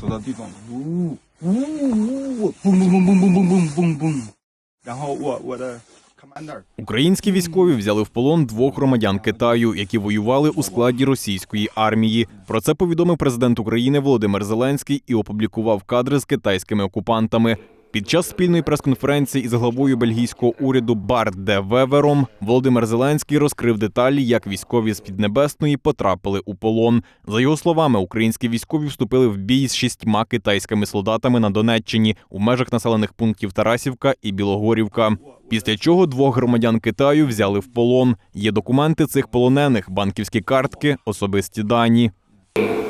的地方，呜呜呜，嘣嘣嘣嘣嘣嘣嘣嘣嘣，然后我我的 commander。 Українські військові взяли в полон двох громадян Китаю, які воювали у складі російської армії. Про це повідомив президент України Володимир Зеленський і опублікував кадри з китайськими окупантами. Під час спільної прес-конференції із главою бельгійського уряду Барт де Вевером Володимир Зеленський розкрив деталі, як військові з Піднебесної потрапили у полон. За його словами, українські військові вступили в бій з шістьма китайськими солдатами на Донеччині у межах населених пунктів Тарасівка і Білогорівка. Після чого двох громадян Китаю взяли в полон. Є документи цих полонених, банківські картки, особисті дані.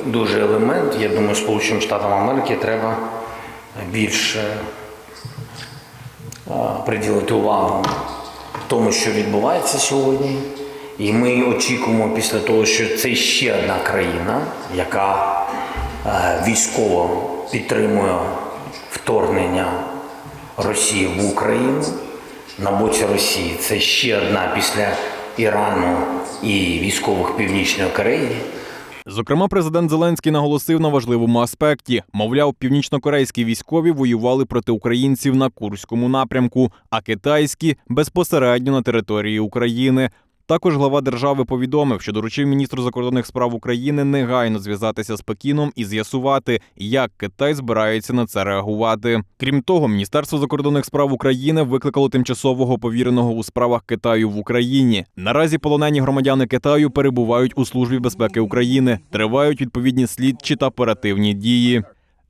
дуже елемент. Я думаю, Сполученим Штатам Америки треба більше приділити увагу тому, що відбувається сьогодні. І ми очікуємо після того, що це ще одна країна, яка е, військово підтримує вторгнення Росії в Україну на боці Росії. Це ще одна після Ірану і військових Північної Кореї. Зокрема, президент Зеленський наголосив на важливому аспекті: мовляв, північнокорейські військові воювали проти українців на Курському напрямку, а китайські безпосередньо на території України. Також глава держави повідомив, що доручив міністру закордонних справ України негайно зв'язатися з Пекіном і з'ясувати, як Китай збирається на це реагувати. Крім того, Міністерство закордонних справ України викликало тимчасового повіреного у справах Китаю в Україні. Наразі полонені громадяни Китаю перебувають у службі безпеки України, тривають відповідні слідчі та оперативні дії.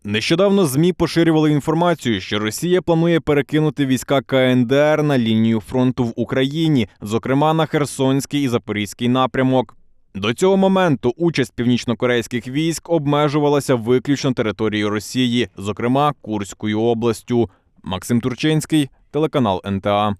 Нещодавно змі поширювали інформацію, що Росія планує перекинути війська КНДР на лінію фронту в Україні, зокрема на Херсонський і Запорізький напрямок. До цього моменту участь північнокорейських військ обмежувалася виключно територією Росії, зокрема Курською областю. Максим Турчинський, телеканал НТА.